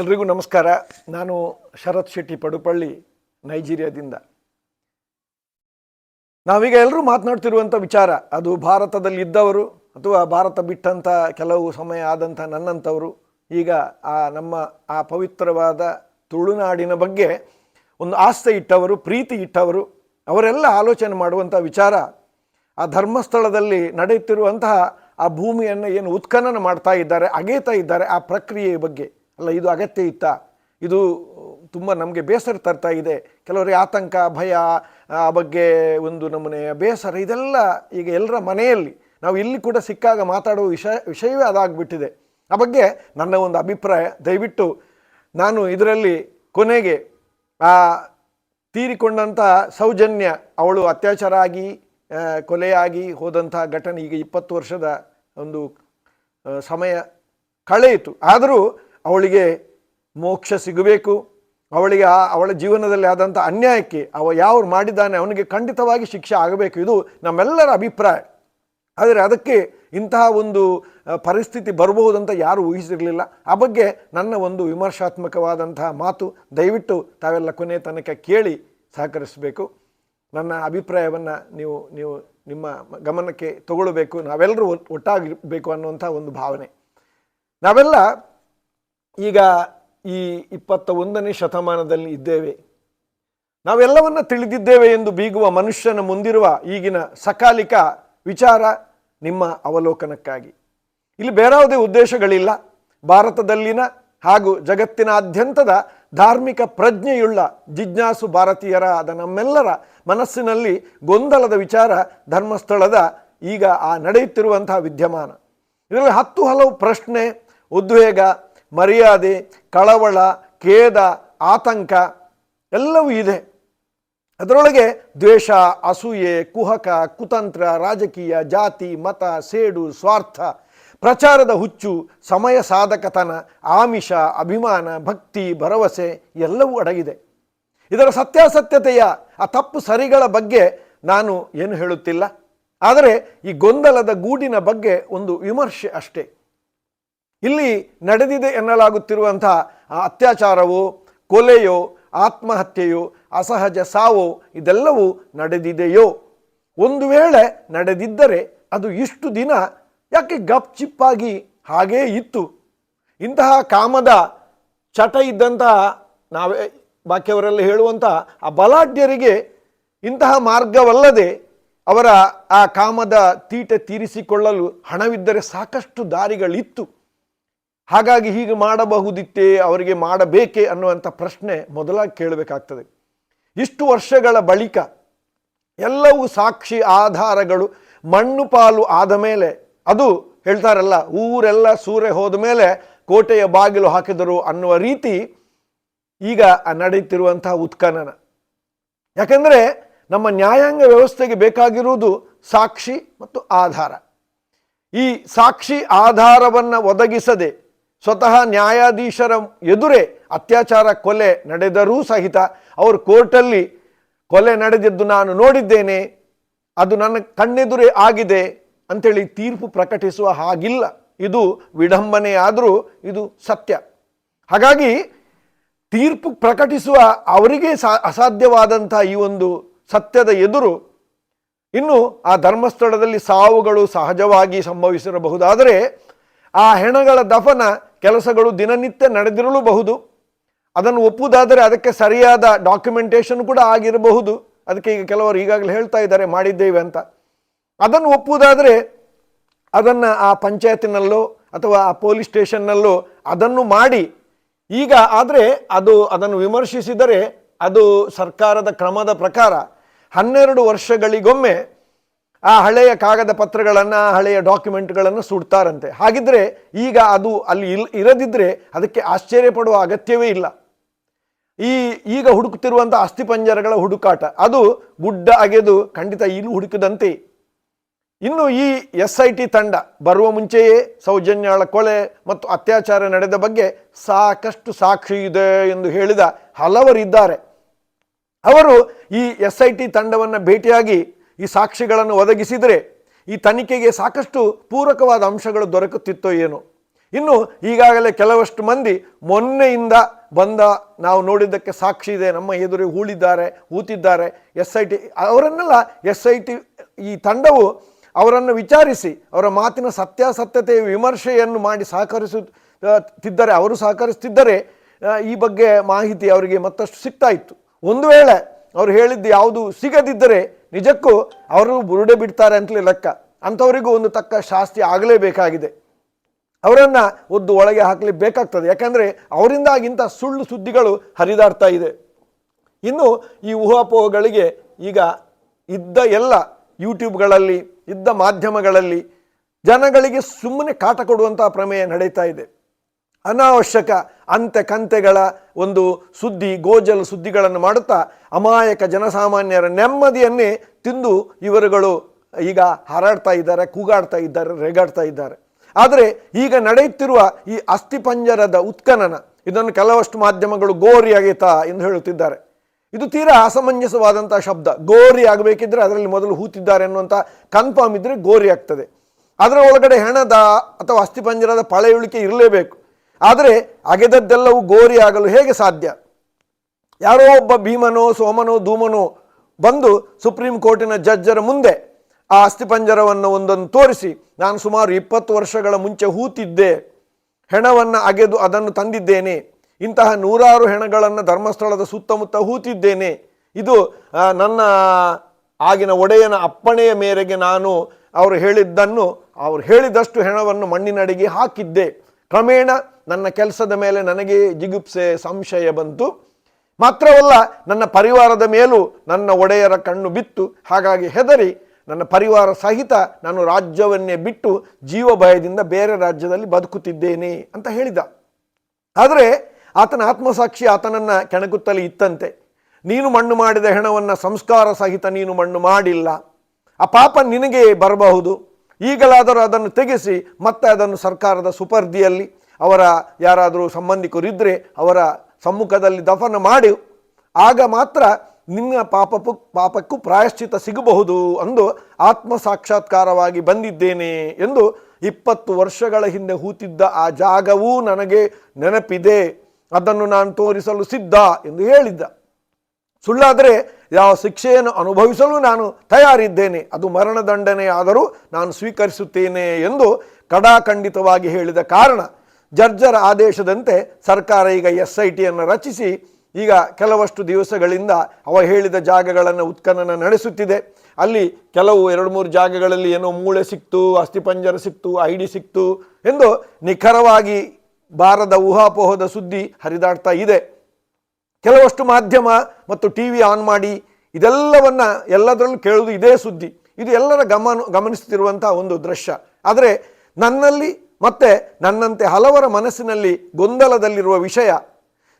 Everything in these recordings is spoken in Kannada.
ಎಲ್ರಿಗೂ ನಮಸ್ಕಾರ. ನಾನು ಶರತ್ ಶೆಟ್ಟಿ ಪಡುಪಳ್ಳಿ, ನೈಜೀರಿಯಾದಿಂದ. ನಾವೀಗ ಎಲ್ಲರೂ ಮಾತನಾಡ್ತಿರುವಂಥ ವಿಚಾರ, ಅದು ಭಾರತದಲ್ಲಿ ಇದ್ದವರು ಅಥವಾ ಭಾರತ ಬಿಟ್ಟಂಥ ಕೆಲವು ಸಮಯ ಆದಂಥ ನನ್ನಂಥವರು ಈಗ ಆ ನಮ್ಮ ಆ ಪವಿತ್ರವಾದ ತುಳುನಾಡಿನ ಬಗ್ಗೆ ಒಂದು ಆಸ್ತೆ ಇಟ್ಟವರು, ಪ್ರೀತಿ ಇಟ್ಟವರು, ಅವರೆಲ್ಲ ಆಲೋಚನೆ ಮಾಡುವಂಥ ವಿಚಾರ, ಆ ಧರ್ಮಸ್ಥಳದಲ್ಲಿ ನಡೆಯುತ್ತಿರುವಂತಹ ಆ ಭೂಮಿಯನ್ನು ಏನು ಉತ್ಖನನ ಮಾಡ್ತಾ ಇದ್ದಾರೆ, ಅಗೇತಾ ಇದ್ದಾರೆ ಆ ಪ್ರಕ್ರಿಯೆಯ ಬಗ್ಗೆ. ಅಲ್ಲ, ಇದು ಅಗತ್ಯ ಇತ್ತ? ಇದು ತುಂಬ ನಮಗೆ ಬೇಸರ ತರ್ತಾ ಇದೆ. ಕೆಲವರಿಗೆ ಆತಂಕ, ಭಯ, ಆ ಬಗ್ಗೆ ಒಂದು ನಮೂನೆಯ ಬೇಸರ, ಇದೆಲ್ಲ ಈಗ ಎಲ್ಲರ ಮನೆಯಲ್ಲಿ ನಾವು ಇಲ್ಲಿ ಕೂಡ ಸಿಕ್ಕಾಗ ಮಾತಾಡುವ ವಿಷಯ ವಿಷಯವೇ ಅದಾಗ್ಬಿಟ್ಟಿದೆ. ಆ ಬಗ್ಗೆ ನನ್ನ ಒಂದು ಅಭಿಪ್ರಾಯ. ದಯವಿಟ್ಟು ನಾನು ಇದರಲ್ಲಿ ಕೊನೆಗೆ, ಆ ತೀರಿಕೊಂಡಂಥ ಸೌಜನ್ಯ, ಅವಳು ಅತ್ಯಾಚಾರ ಆಗಿ ಕೊಲೆಯಾಗಿ ಹೋದಂಥ ಘಟನೆ ಈಗ ಇಪ್ಪತ್ತು ವರ್ಷದ ಒಂದು ಸಮಯ ಕಳೆಯಿತು. ಆದರೂ ಅವಳಿಗೆ ಮೋಕ್ಷ ಸಿಗಬೇಕು, ಅವಳಿಗೆ ಆ, ಅವಳ ಜೀವನದಲ್ಲಿ ಆದಂಥ ಅನ್ಯಾಯಕ್ಕೆ ಅವ ಯಾವ್ರು ಮಾಡಿದ್ದಾನೆ ಅವನಿಗೆ ಖಂಡಿತವಾಗಿ ಶಿಕ್ಷೆ ಆಗಬೇಕು. ಇದು ನಮ್ಮೆಲ್ಲರ ಅಭಿಪ್ರಾಯ. ಆದರೆ ಅದಕ್ಕೆ ಇಂತಹ ಒಂದು ಪರಿಸ್ಥಿತಿ ಬರಬಹುದಂತ ಯಾರೂ ಊಹಿಸಿರಲಿಲ್ಲ. ಆ ಬಗ್ಗೆ ನನ್ನ ಒಂದು ವಿಮರ್ಶಾತ್ಮಕವಾದಂತಹ ಮಾತು, ದಯವಿಟ್ಟು ತಾವೆಲ್ಲ ಕೊನೆ ತನಕ ಕೇಳಿ ಸಹಕರಿಸಬೇಕು. ನನ್ನ ಅಭಿಪ್ರಾಯವನ್ನು ನೀವು ನೀವು ನಿಮ್ಮ ಗಮನಕ್ಕೆ ತಗೊಳ್ಬೇಕು. ನಾವೆಲ್ಲರೂ ಒಟ್- ಒಟ್ಟಾಗಿರಬೇಕು ಅನ್ನುವಂಥ ಒಂದು ಭಾವನೆ. ನಾವೆಲ್ಲ ಈಗ ಈ ಇಪ್ಪತ್ತ ಒಂದನೇ ಶತಮಾನದಲ್ಲಿ ಇದ್ದೇವೆ. ನಾವೆಲ್ಲವನ್ನ ತಿಳಿದಿದ್ದೇವೆ ಎಂದು ಬೀಗುವ ಮನುಷ್ಯನ ಮುಂದಿರುವ ಈಗಿನ ಸಕಾಲಿಕ ವಿಚಾರ ನಿಮ್ಮ ಅವಲೋಕನಕ್ಕಾಗಿ. ಇಲ್ಲಿ ಬೇರಾವುದೇ ಉದ್ದೇಶಗಳಿಲ್ಲ. ಭಾರತದಲ್ಲಿನ ಹಾಗೂ ಜಗತ್ತಿನಾದ್ಯಂತದ ಧಾರ್ಮಿಕ ಪ್ರಜ್ಞೆಯುಳ್ಳ ಜಿಜ್ಞಾಸು ಭಾರತೀಯರಾದ ನಮ್ಮೆಲ್ಲರ ಮನಸ್ಸಿನಲ್ಲಿ ಗೊಂದಲದ ವಿಚಾರ ಧರ್ಮಸ್ಥಳದ ಈಗ ಆ ನಡೆಯುತ್ತಿರುವಂತಹ ವಿದ್ಯಮಾನ. ಇದರಲ್ಲಿ ಹತ್ತು ಹಲವು ಪ್ರಶ್ನೆ, ಉದ್ವೇಗ ಮರ್ಯಾದೆ, ಕಳವಳ, ಖೇದ, ಆತಂಕ ಎಲ್ಲವೂ ಇದೆ. ಅದರೊಳಗೆ ದ್ವೇಷ, ಅಸೂಯೆ, ಕುಹಕ, ಕುತಂತ್ರ, ರಾಜಕೀಯ, ಜಾತಿ, ಮತ, ಸೇಡು, ಸ್ವಾರ್ಥ, ಪ್ರಚಾರದ ಹುಚ್ಚು, ಸಮಯ ಸಾಧಕತನ, ಆಮಿಷ, ಅಭಿಮಾನ, ಭಕ್ತಿ, ಭರವಸೆ ಎಲ್ಲವೂ ಅಡಗಿದೆ. ಇದರ ಸತ್ಯಾಸತ್ಯತೆಯ ಆ ತಪ್ಪು ಸರಿಗಳ ಬಗ್ಗೆ ನಾನು ಏನು ಹೇಳುತ್ತಿಲ್ಲ. ಆದರೆ ಈ ಗೊಂದಲದ ಗೂಡಿನ ಬಗ್ಗೆ ಒಂದು ವಿಮರ್ಶೆ ಅಷ್ಟೇ. ಇಲ್ಲಿ ನಡೆದಿದೆ ಎನ್ನಲಾಗುತ್ತಿರುವಂಥ ಆ ಅತ್ಯಾಚಾರವೋ, ಕೊಲೆಯೋ, ಆತ್ಮಹತ್ಯೆಯೋ, ಅಸಹಜ ಸಾವೋ, ಇದೆಲ್ಲವೂ ನಡೆದಿದೆಯೋ? ಒಂದು ವೇಳೆ ನಡೆದಿದ್ದರೆ ಅದು ಇಷ್ಟು ದಿನ ಯಾಕೆ ಗಪ್ಚಿಪ್ಪಾಗಿ ಹಾಗೇ ಇತ್ತು? ಇಂತಹ ಕಾಮದ ಚಟ ಇದ್ದಂತಹ ನಾವೇ ಬಾಕಿಯವರೆಲ್ಲ ಹೇಳುವಂತಹ ಆ ಬಲಾಢ್ಯರಿಗೆ ಇಂತಹ ಮಾರ್ಗವಲ್ಲದೆ ಅವರ ಆ ಕಾಮದ ತೀಟೆ ತೀರಿಸಿಕೊಳ್ಳಲು ಹಣವಿದ್ದರೆ ಸಾಕಷ್ಟು ದಾರಿಗಳಿತ್ತು. ಹಾಗಾಗಿ ಹೀಗೆ ಮಾಡಬಹುದಿತ್ತೇ, ಅವರಿಗೆ ಮಾಡಬೇಕೇ ಅನ್ನುವಂಥ ಪ್ರಶ್ನೆ ಮೊದಲಾಗಿ ಕೇಳಬೇಕಾಗ್ತದೆ. ಇಷ್ಟು ವರ್ಷಗಳ ಬಳಿಕ ಎಲ್ಲವೂ ಸಾಕ್ಷಿ ಆಧಾರಗಳು, ಮಣ್ಣು ಪಾಲು ಆದ ಮೇಲೆ, ಅದು ಹೇಳ್ತಾರಲ್ಲ, ಊರೆಲ್ಲ ಸೂರೆ ಹೋದ ಮೇಲೆ ಕೋಟೆಯ ಬಾಗಿಲು ಹಾಕಿದರು ಅನ್ನುವ ರೀತಿ ಈಗ ನಡೆಯುತ್ತಿರುವಂತಹ ಉತ್ಖನನ. ಯಾಕೆಂದರೆ ನಮ್ಮ ನ್ಯಾಯಾಂಗ ವ್ಯವಸ್ಥೆಗೆ ಬೇಕಾಗಿರುವುದು ಸಾಕ್ಷಿ ಮತ್ತು ಆಧಾರ. ಈ ಸಾಕ್ಷಿ ಆಧಾರವನ್ನು ಒದಗಿಸದೆ ಸ್ವತಃ ನ್ಯಾಯಾಧೀಶರ ಎದುರೇ ಅತ್ಯಾಚಾರ ಕೊಲೆ ನಡೆದರೂ ಸಹಿತ ಅವರು ಕೋರ್ಟಲ್ಲಿ ಕೊಲೆ ನಡೆದಿದ್ದು ನಾನು ನೋಡಿದ್ದೇನೆ, ಅದು ನನ್ನ ಕಣ್ಣೆದುರೇ ಆಗಿದೆ ಅಂಥೇಳಿ ತೀರ್ಪು ಪ್ರಕಟಿಸುವ ಹಾಗಿಲ್ಲ. ಇದು ವಿಡಂಬನೆ ಆದರೂ ಇದು ಸತ್ಯ. ಹಾಗಾಗಿ ತೀರ್ಪು ಪ್ರಕಟಿಸುವ ಅವರಿಗೆ ಸಾ ಅಸಾಧ್ಯವಾದಂಥ ಈ ಒಂದು ಸತ್ಯದ ಎದುರು ಇನ್ನು ಆ ಧರ್ಮಸ್ಥಳದಲ್ಲಿ ಸಾವುಗಳು ಸಹಜವಾಗಿ ಸಂಭವಿಸಿರಬಹುದಾದರೆ ಆ ಹೆಣಗಳ ದಫನ ಕೆಲಸಗಳು ದಿನನಿತ್ಯ ನಡೆದಿರಲೂಬಹುದು. ಅದನ್ನು ಒಪ್ಪುವುದಾದರೆ ಅದಕ್ಕೆ ಸರಿಯಾದ ಡಾಕ್ಯುಮೆಂಟೇಷನ್ ಕೂಡ ಆಗಿರಬಹುದು. ಅದಕ್ಕೆ ಈಗ ಕೆಲವರು ಈಗಾಗಲೇ ಹೇಳ್ತಾ ಇದ್ದಾರೆ, ಮಾಡಿದ್ದೇವೆ ಅಂತ. ಅದನ್ನು ಒಪ್ಪುವುದಾದರೆ ಅದನ್ನು ಆ ಪಂಚಾಯತಿನಲ್ಲೋ ಅಥವಾ ಆ ಪೊಲೀಸ್ ಸ್ಟೇಷನ್ನಲ್ಲೋ ಅದನ್ನು ಮಾಡಿ. ಈಗ ಆದರೆ ಅದು ಅದನ್ನು ವಿಮರ್ಶಿಸಿದರೆ ಅದು ಸರ್ಕಾರದ ಕ್ರಮದ ಪ್ರಕಾರ ಹನ್ನೆರಡು ವರ್ಷಗಳಿಗೊಮ್ಮೆ ಆ ಹಳೆಯ ಕಾಗದ ಪತ್ರಗಳನ್ನು, ಹಳೆಯ ಡಾಕ್ಯುಮೆಂಟ್ಗಳನ್ನು ಸುಡ್ತಾರಂತೆ. ಹಾಗಿದ್ರೆ ಈಗ ಅದು ಅಲ್ಲಿ ಇಲ್ ಇರದಿದ್ದರೆ ಅದಕ್ಕೆ ಆಶ್ಚರ್ಯ ಪಡುವ ಅಗತ್ಯವೇ ಇಲ್ಲ. ಈ, ಈಗ ಹುಡುಕುತ್ತಿರುವಂಥ ಅಸ್ಥಿಪಂಜರಗಳ ಹುಡುಕಾಟ, ಅದು ಗುಡ್ಡ ಅಗೆದು ಖಂಡಿತ ಇಲ್ಲಿ ಹುಡುಕದಂತೆ. ಇನ್ನು ಈ ಎಸ್ ಐ ಟಿ ತಂಡ ಬರುವ ಮುಂಚೆಯೇ ಸೌಜನ್ಯಾಳ ಕೊಲೆ ಮತ್ತು ಅತ್ಯಾಚಾರ ನಡೆದ ಬಗ್ಗೆ ಸಾಕಷ್ಟು ಸಾಕ್ಷಿ ಇದೆ ಎಂದು ಹೇಳಿದ ಹಲವರಿದ್ದಾರೆ. ಅವರು ಈ ಎಸ್ ಐ ಟಿ ತಂಡವನ್ನು ಭೇಟಿಯಾಗಿ ಈ ಸಾಕ್ಷಿಗಳನ್ನು ಒದಗಿಸಿದರೆ ಈ ತನಿಖೆಗೆ ಸಾಕಷ್ಟು ಪೂರಕವಾದ ಅಂಶಗಳು ದೊರಕುತ್ತಿತ್ತೋ ಏನೋ. ಇನ್ನು ಈಗಾಗಲೇ ಕೆಲವಷ್ಟು ಮಂದಿ ಮೊನ್ನೆಯಿಂದ ಬಂದ ನಾವು ನೋಡಿದ್ದಕ್ಕೆ ಸಾಕ್ಷಿ ಇದೆ, ನಮ್ಮ ಎದುರು ಹೂಳಿದ್ದಾರೆ, ಹೂತಿದ್ದಾರೆ, ಎಸ್ ಐ ಟಿ, ಅವರನ್ನೆಲ್ಲ ಎಸ್ ಐ ಟಿ ಈ ತಂಡವು ಅವರನ್ನು ವಿಚಾರಿಸಿ ಅವರ ಮಾತಿನ ಸತ್ಯಾಸತ್ಯತೆಯ ವಿಮರ್ಶೆಯನ್ನು ಮಾಡಿ ಸಹಕರಿಸುತ್ತಿದ್ದರೆ ಅವರು ಸಹಕರಿಸುತ್ತಿದ್ದರೆ ಈ ಬಗ್ಗೆ ಮಾಹಿತಿ ಅವರಿಗೆ ಮತ್ತಷ್ಟು ಸಿಗ್ತಾ ಇತ್ತು. ಒಂದು ವೇಳೆ ಅವರು ಹೇಳಿದ್ದು ಯಾವುದು ಸಿಗದಿದ್ದರೆ ನಿಜಕ್ಕೂ ಅವರು ಬುರುಡೆ ಬಿಡ್ತಾರೆ ಅಂತಲೇ ಲೆಕ್ಕ. ಅಂಥವರಿಗೂ ಒಂದು ತಕ್ಕ ಶಾಸ್ತಿ ಆಗಲೇಬೇಕಾಗಿದೆ. ಅವರನ್ನು ಒದ್ದು ಒಳಗೆ ಹಾಕಲಿ ಬೇಕಾಗ್ತದೆ. ಯಾಕಂದರೆ ಅವರಿಂದಾಗಿಂತ ಸುಳ್ಳು ಸುದ್ದಿಗಳು ಹರಿದಾಡ್ತಾ ಇದೆ. ಇನ್ನು ಈ ಊಹಾಪೋಹಗಳಿಗೆ ಈಗ ಇದ್ದ ಎಲ್ಲ ಯೂಟ್ಯೂಬ್ಗಳಲ್ಲಿ, ಇದ್ದ ಮಾಧ್ಯಮಗಳಲ್ಲಿ ಜನಗಳಿಗೆ ಸುಮ್ಮನೆ ಕಾಟ ಕೊಡುವಂಥ ಪ್ರಮೇಯ ನಡೀತಾ ಇದೆ. ಅನಾವಶ್ಯಕ ಅಂತೆ ಕಂತೆಗಳ ಒಂದು ಸುದ್ದಿ, ಗೋಜಲ ಸುದ್ದಿಗಳನ್ನು ಮಾಡುತ್ತಾ ಅಮಾಯಕ ಜನಸಾಮಾನ್ಯರ ನೆಮ್ಮದಿಯನ್ನೇ ತಿಂದು ಇವರುಗಳು ಈಗ ಹಾರಾಡ್ತಾ ಇದ್ದಾರೆ, ಕೂಗಾಡ್ತಾ ಇದ್ದಾರೆ, ರೇಗಾಡ್ತಾ ಇದ್ದಾರೆ. ಆದರೆ ಈಗ ನಡೆಯುತ್ತಿರುವ ಈ ಅಸ್ಥಿಪಂಜರದ ಉತ್ಖನನ, ಇದನ್ನು ಕೆಲವಷ್ಟು ಮಾಧ್ಯಮಗಳು ಗೋರಿ ಎಂದು ಹೇಳುತ್ತಿದ್ದಾರೆ. ಇದು ತೀರಾ ಅಸಮಂಜಸವಾದಂಥ ಶಬ್ದ. ಗೋರಿ ಆಗಬೇಕಿದ್ರೆ ಅದರಲ್ಲಿ ಮೊದಲು ಹೂತಿದ್ದಾರೆ ಅನ್ನುವಂಥ ಕನ್ಫರ್ಮ್ ಇದ್ರೆ ಗೋರಿ ಆಗ್ತದೆ. ಅದರ ಒಳಗಡೆ ಹೆಣದ ಅಥವಾ ಅಸ್ಥಿಪಂಜರದ ಪಳೆಯುಳಿಕೆ ಇರಲೇಬೇಕು. ಆದರೆ ಅಗೆದದ್ದೆಲ್ಲವೂ ಗೋರಿ ಆಗಲು ಹೇಗೆ ಸಾಧ್ಯ? ಯಾರೋ ಒಬ್ಬ ಭೀಮನೋ, ಸೋಮನೋ, ಧೂಮನೋ ಬಂದು ಸುಪ್ರೀಂ ಕೋರ್ಟಿನ ಜಡ್ಜರ ಮುಂದೆ ಆ ಅಸ್ಥಿಪಂಜರವನ್ನು ಒಂದನ್ನು ತೋರಿಸಿ, ನಾನು ಸುಮಾರು ಇಪ್ಪತ್ತು ವರ್ಷಗಳ ಮುಂಚೆ ಹೂತಿದ್ದೆ, ಹೆಣವನ್ನು ಅಗೆದು ಅದನ್ನು ತಂದಿದ್ದೇನೆ, ಇಂತಹ ನೂರಾರು ಹೆಣಗಳನ್ನು ಧರ್ಮಸ್ಥಳದ ಸುತ್ತಮುತ್ತ ಹೂತಿದ್ದೇನೆ, ಇದು ನನ್ನ ಆಗಿನ ಒಡೆಯನ ಅಪ್ಪಣೆಯ ಮೇರೆಗೆ ನಾನು ಅವರು ಹೇಳಿದ್ದನ್ನು, ಅವರು ಹೇಳಿದಷ್ಟು ಹೆಣವನ್ನು ಮಣ್ಣಿನಡಿಗೆ ಹಾಕಿದ್ದೆ ಕ್ರಮೇಣ ನನ್ನ ಕೆಲಸದ ಮೇಲೆ ನನಗೆ ಜಿಗುಪ್ಸೆ ಸಂಶಯ ಬಂತು. ಮಾತ್ರವಲ್ಲ, ನನ್ನ ಪರಿವಾರದ ಮೇಲೂ ನನ್ನ ಒಡೆಯರ ಕಣ್ಣು ಬಿತ್ತು. ಹಾಗಾಗಿ ಹೆದರಿ, ನನ್ನ ಪರಿವಾರ ಸಹಿತ ನಾನು ರಾಜ್ಯವನ್ನೇ ಬಿಟ್ಟು ಜೀವ ಭಯದಿಂದ ಬೇರೆ ರಾಜ್ಯದಲ್ಲಿ ಬದುಕುತ್ತಿದ್ದೇನೆ ಅಂತ ಹೇಳಿದ. ಆದರೆ ಆತನ ಆತ್ಮಸಾಕ್ಷಿ ಆತನನ್ನು ಕೆಣಕುತ್ತಲೇ ಇತ್ತಂತೆ. ನೀನು ಮಣ್ಣು ಮಾಡಿದ ಹೆಣವನ್ನು ಸಂಸ್ಕಾರ ಸಹಿತ ನೀನು ಮಣ್ಣು ಮಾಡಿಲ್ಲ. ಆ ಪಾಪ ನಿನಗೆ ಬರಬಹುದು. ಈಗಲಾದರೂ ಅದನ್ನು ತೆಗೆಸಿ ಮತ್ತೆ ಅದನ್ನು ಸರ್ಕಾರದ ಸುಪರ್ದಿಯಲ್ಲಿ ಅವರ ಯಾರಾದರೂ ಸಂಬಂಧಿಕರಿದ್ದರೆ ಅವರ ಸಮ್ಮುಖದಲ್ಲಿ ದಫನ ಮಾಡಿ, ಆಗ ಮಾತ್ರ ನಿಮ್ಮ ಪಾಪಕ್ಕೂ ಪಾಪಕ್ಕೂ ಪ್ರಾಯಶ್ಚಿತ ಸಿಗಬಹುದು ಅಂದು ಆತ್ಮ ಸಾಕ್ಷಾತ್ಕಾರವಾಗಿ ಬಂದಿದ್ದೇನೆ ಎಂದು ಇಪ್ಪತ್ತು ವರ್ಷಗಳ ಹಿಂದೆ ಹೂತಿದ್ದ ಆ ಜಾಗವೂ ನನಗೆ ನೆನಪಿದೆ. ಅದನ್ನು ನಾನು ತೋರಿಸಲು ಸಿದ್ಧ ಎಂದು ಹೇಳಿದ್ದ. ಸುಳ್ಳಾದರೆ ಯಾವ ಶಿಕ್ಷೆಯನ್ನು ಅನುಭವಿಸಲು ನಾನು ತಯಾರಿದ್ದೇನೆ, ಅದು ಮರಣದಂಡನೆಯಾದರೂ ನಾನು ಸ್ವೀಕರಿಸುತ್ತೇನೆ ಎಂದು ಕಡಾಖಂಡಿತವಾಗಿ ಹೇಳಿದ ಕಾರಣ ಜರ್ಜರ್ ಆದೇಶದಂತೆ ಸರ್ಕಾರ ಈಗ ಎಸ್ ಐ ಟಿಯನ್ನು ರಚಿಸಿ, ಈಗ ಕೆಲವಷ್ಟು ದಿವಸಗಳಿಂದ ಅವ ಹೇಳಿದ ಜಾಗಗಳನ್ನು ಉತ್ಖನನ ನಡೆಸುತ್ತಿದೆ. ಅಲ್ಲಿ ಕೆಲವು ಎರಡು ಮೂರು ಜಾಗಗಳಲ್ಲಿ ಏನೋ ಮೂಳೆ ಸಿಕ್ತು, ಅಸ್ಥಿಪಂಜರ ಸಿಕ್ತು ಐ ಡಿ ಸಿಕ್ತು ಎಂದು ನಿಖರವಾಗಿ ಬಾರದ ಊಹಾಪೋಹದ ಸುದ್ದಿ ಹರಿದಾಡ್ತಾ ಇದೆ. ಕೆಲವಷ್ಟು ಮಾಧ್ಯಮ ಮತ್ತು ಟಿ ವಿ ಆನ್ ಮಾಡಿ ಇದೆಲ್ಲವನ್ನು ಎಲ್ಲದರಲ್ಲೂ ಕೇಳುವುದು ಇದೇ ಸುದ್ದಿ. ಇದು ಎಲ್ಲರ ಗಮನ ಗಮನಿಸುತ್ತಿರುವಂಥ ಒಂದು ದೃಶ್ಯ. ಆದರೆ ನನ್ನಲ್ಲಿ ಮತ್ತೆ ನನ್ನಂತೆ ಹಲವರ ಮನಸ್ಸಿನಲ್ಲಿ ಗೊಂದಲದಲ್ಲಿರುವ ವಿಷಯ,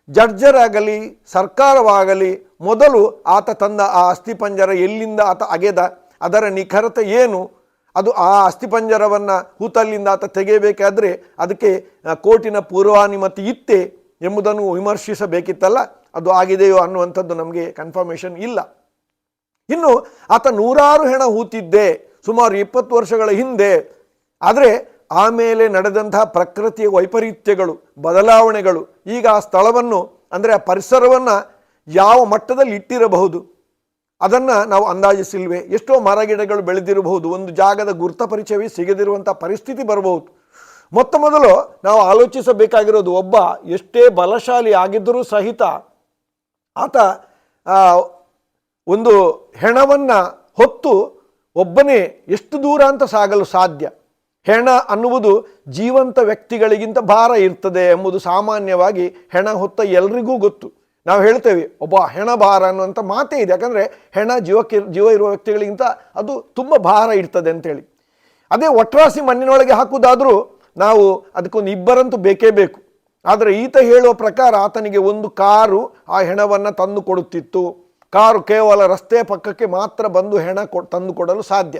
ಜಡ್ಜರಾಗಲಿ, ಸರ್ಕಾರವಾಗಲಿ, ಮೊದಲು ಆತ ತಂದ ಆ ಅಸ್ಥಿಪಂಜರ ಎಲ್ಲಿಂದ ಆತ ಅಗೆದ, ಅದರ ನಿಖರತೆ ಏನು, ಅದು ಆ ಅಸ್ಥಿಪಂಜರವನ್ನು ಹೂತಲ್ಲಿಂದ ಆತ ತೆಗೆಯಬೇಕಾದರೆ ಅದಕ್ಕೆ ಕೋರ್ಟಿನ ಪೂರ್ವಾನುಮತಿ ಇತ್ತೆ ಎಂಬುದನ್ನು ವಿಮರ್ಶಿಸಬೇಕಿತ್ತಲ್ಲ? ಅದು ಆಗಿದೆಯೋ ಅನ್ನುವಂಥದ್ದು ನಮಗೆ ಕನ್ಫರ್ಮೇಷನ್ ಇಲ್ಲ. ಇನ್ನು ಆತ ನೂರಾರು ಹೆಣ ಹೂತಿದ್ದೆ, ಸುಮಾರು ಇಪ್ಪತ್ತು ವರ್ಷಗಳ ಹಿಂದೆ. ಆದರೆ ಆಮೇಲೆ ನಡೆದಂತಹ ಪ್ರಕೃತಿಯ ವೈಪರೀತ್ಯಗಳು, ಬದಲಾವಣೆಗಳು, ಈಗ ಆ ಸ್ಥಳವನ್ನು, ಅಂದರೆ ಆ ಪರಿಸರವನ್ನು ಯಾವ ಮಟ್ಟದಲ್ಲಿ ಇಟ್ಟಿರಬಹುದು, ಅದನ್ನು ನಾವು ಅಂದಾಜಿಸಿಲ್ವೆ. ಎಷ್ಟೋ ಮರಗಿಡಗಳು ಬೆಳೆದಿರಬಹುದು, ಒಂದು ಜಾಗದ ಗುರುತ ಪರಿಚಯವೇ ಸಿಗದಿರುವಂಥ ಪರಿಸ್ಥಿತಿ ಬರಬಹುದು. ಮೊತ್ತ ಮೊದಲು ನಾವು ಆಲೋಚಿಸಬೇಕಾಗಿರೋದು ಒಬ್ಬ ಎಷ್ಟೇ ಬಲಶಾಲಿ ಆಗಿದ್ದರೂ ಸಹಿತ ಆತ ಒಂದು ಹೆಣವನ್ನು ಹೊತ್ತು ಒಬ್ಬನೇ ಎಷ್ಟು ದೂರ ಅಂತ ಸಾಗಲು ಸಾಧ್ಯ. ಹೆಣ ಅನ್ನುವುದು ಜೀವಂತ ವ್ಯಕ್ತಿಗಳಿಗಿಂತ ಭಾರ ಇರ್ತದೆ ಎಂಬುದು ಸಾಮಾನ್ಯವಾಗಿ ಹೆಣ ಹೊತ್ತ ಎಲ್ರಿಗೂ ಗೊತ್ತು. ನಾವು ಹೇಳ್ತೇವೆ, ಒಬ್ಬ ಹೆಣ ಭಾರ ಅನ್ನುವಂಥ ಮಾತೇ ಇದೆ. ಯಾಕಂದರೆ ಹೆಣ ಜೀವಕ್ಕೆ ಜೀವ ಇರುವ ವ್ಯಕ್ತಿಗಳಿಗಿಂತ ಅದು ತುಂಬ ಭಾರ ಇರ್ತದೆ ಅಂತೇಳಿ. ಅದೇ ಒಟ್ರಾಸಿ ಮಣ್ಣಿನೊಳಗೆ ಹಾಕುವುದಾದರೂ ನಾವು ಅದಕ್ಕೊಂದು ಇಬ್ಬರಂತೂ ಬೇಕೇ ಬೇಕು. ಆದರೆ ಈತ ಹೇಳುವ ಪ್ರಕಾರ ಆತನಿಗೆ ಒಂದು ಕಾರು ಆ ಹೆಣವನ್ನು ತಂದು ಕೊಡುತ್ತಿತ್ತು. ಕಾರು ಕೇವಲ ರಸ್ತೆ ಪಕ್ಕಕ್ಕೆ ಮಾತ್ರ ಬಂದು ಹೆಣ ಕೊ, ತಂದು ಕೊಡಲು ಸಾಧ್ಯ.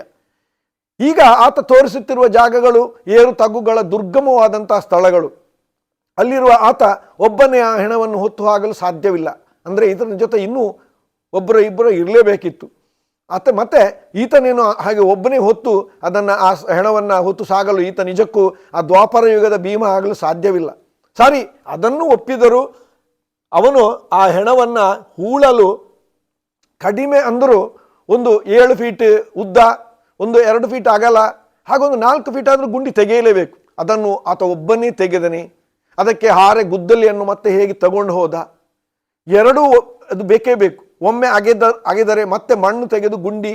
ಈಗ ಆತ ತೋರಿಸುತ್ತಿರುವ ಜಾಗಗಳು ಏರು ತಗ್ಗುಗಳ ದುರ್ಗಮವಾದಂತಹ ಸ್ಥಳಗಳು. ಅಲ್ಲಿರುವ ಆತ ಒಬ್ಬನೇ ಆ ಹೆಣವನ್ನು ಹೊತ್ತು ಹಾಗಲು ಸಾಧ್ಯವಿಲ್ಲ. ಅಂದರೆ ಇದರ ಜೊತೆ ಇನ್ನೂ ಒಬ್ಬರು ಇಬ್ಬರು ಇರಲೇಬೇಕಿತ್ತು. ಆತ ಮತ್ತೆ ಈತನೇನು ಹಾಗೆ ಒಬ್ಬನೇ ಹೊತ್ತು ಅದನ್ನು ಆ ಹೆಣವನ್ನು ಹೊತ್ತು ಸಾಗಲು ಈತ ನಿಜಕ್ಕೂ ಆ ದ್ವಾಪರ ಯುಗದ ಭೀಮ ಆಗಲು ಸಾಧ್ಯವಿಲ್ಲ. ಸಾರಿ, ಅದನ್ನು ಒಪ್ಪಿದರು ಅವನು ಆ ಹೆಣವನ್ನು ಹೂಳಲು ಕಡಿಮೆ ಅಂದರೂ ಒಂದು ಏಳು ಫೀಟ್ ಉದ್ದ, ಒಂದು ಎರಡು ಫೀಟ್ ಆಗಲ್ಲ ಹಾಗೊಂದು ನಾಲ್ಕು ಫೀಟ್ ಆದರೂ ಗುಂಡಿ ತೆಗೆಯಲೇಬೇಕು. ಅದನ್ನು ಆತ ಒಬ್ಬನೇ ತೆಗೆದನೆ. ಅದಕ್ಕೆ ಹಾರೆ ಗುದ್ದಲಿಯನ್ನು ಮತ್ತೆ ಹೇಗೆ ತಗೊಂಡು ಹೋದ? ಎರಡೂ ಅದು ಬೇಕೇ ಬೇಕು. ಒಮ್ಮೆ ಅಗೆದ, ಅಗೆದರೆ ಮತ್ತೆ ಮಣ್ಣು ತೆಗೆದು ಗುಂಡಿ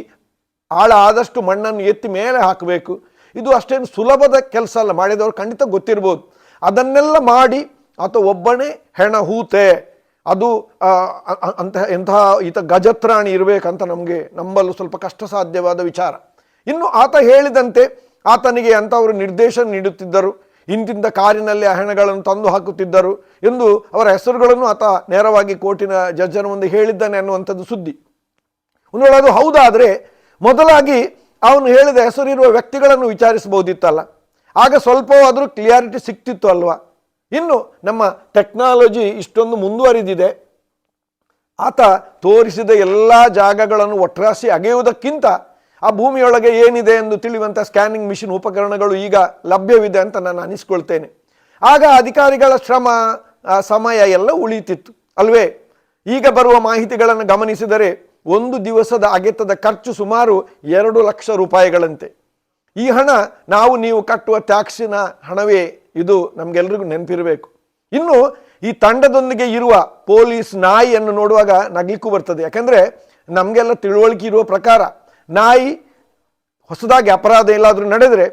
ಆಳ ಆದಷ್ಟು ಮಣ್ಣನ್ನು ಎತ್ತಿ ಮೇಲೆ ಹಾಕಬೇಕು. ಇದು ಅಷ್ಟೇನು ಸುಲಭದ ಕೆಲಸ ಅಲ್ಲ. ಮಾಡಿದವರು ಖಂಡಿತ ಗೊತ್ತಿರ್ಬೋದು. ಅದನ್ನೆಲ್ಲ ಮಾಡಿ ಆತ ಒಬ್ಬನೇ ಹೆಣ ಹೂತೆ ಅದು ಅಂತ ಎಂತಹ ಈತ ಗಜತ್ರಾಣಿ ಇರಬೇಕಂತ ನಮಗೆ ನಂಬಲು ಸ್ವಲ್ಪ ಕಷ್ಟ ಸಾಧ್ಯವಾದ ವಿಚಾರ. ಇನ್ನು ಆತ ಹೇಳಿದಂತೆ ಆತನಿಗೆ ಅಂಥವರು ನಿರ್ದೇಶನ ನೀಡುತ್ತಿದ್ದರು. ಇಂತಿಂತ ಕಾರಿನಲ್ಲಿ ಆ ಹೆಣಗಳನ್ನು ತಂದು ಹಾಕುತ್ತಿದ್ದರು ಎಂದು ಅವರ ಹೆಸರುಗಳನ್ನು ಆತ ನೇರವಾಗಿ ಕೋರ್ಟಿನ ಜಡ್ಜನ ಮುಂದೆ ಹೇಳಿದ್ದಾನೆ ಅನ್ನುವಂಥದ್ದು ಸುದ್ದಿ. ಒಂದು ವೇಳೆ ಅದು ಹೌದಾದರೆ ಮೊದಲಾಗಿ ಅವನು ಹೇಳಿದ ಹೆಸರಿರುವ ವ್ಯಕ್ತಿಗಳನ್ನು ವಿಚಾರಿಸಬಹುದಿತ್ತಲ್ಲ. ಆಗ ಸ್ವಲ್ಪವಾದರೂ ಕ್ಲಿಯಾರಿಟಿ ಸಿಕ್ತಿತ್ತು ಅಲ್ವಾ? ಇನ್ನು ನಮ್ಮ ಟೆಕ್ನಾಲಜಿ ಇಷ್ಟೊಂದು ಮುಂದುವರಿದಿದೆ. ಆತ ತೋರಿಸಿದ ಎಲ್ಲ ಜಾಗಗಳನ್ನು ಒಟ್ರಾಸಿ ಅಗೆಯುವುದಕ್ಕಿಂತ ಆ ಭೂಮಿಯೊಳಗೆ ಏನಿದೆ ಎಂದು ತಿಳಿಯುವಂಥ ಸ್ಕ್ಯಾನಿಂಗ್ ಮಿಷಿನ್ ಉಪಕರಣಗಳು ಈಗ ಲಭ್ಯವಿದೆ ಅಂತ ನಾನು ಅನಿಸ್ಕೊಳ್ತೇನೆ. ಆಗ ಅಧಿಕಾರಿಗಳ ಶ್ರಮ ಸಮಯ ಎಲ್ಲ ಉಳಿತಿತ್ತು. ಅಲ್ವೇ? ಈಗ ಬರುವ ಮಾಹಿತಿಗಳನ್ನು ಗಮನಿಸಿದರೆ ಒಂದು ದಿವಸದ ಅಗೆತದ ಖರ್ಚು ಸುಮಾರು ಎರಡು ಲಕ್ಷ ರೂಪಾಯಿಗಳಂತೆ. ಈ ಹಣ ನಾವು ನೀವು ಕಟ್ಟುವ ಟ್ಯಾಕ್ಸಿನ ಹಣವೇ ಇದು ನಮಗೆಲ್ರಿಗೂ ನೆನಪಿರಬೇಕು. ಇನ್ನು ಈ ತಂಡದೊಂದಿಗೆ ಇರುವ ಪೊಲೀಸ್ ನಾಯಿಯನ್ನು ನೋಡುವಾಗ ನಗ್ಲಿಕ್ಕೂ ಬರ್ತದೆ. ಯಾಕಂದ್ರೆ ನಮಗೆಲ್ಲ ತಿಳುವಳಿಕೆ ಇರುವ ಪ್ರಕಾರ ನಾಯಿ ಹೊಸದಾಗಿ ಅಪರಾಧ ಎಲ್ಲಾದರೂ ನಡೆದರೆ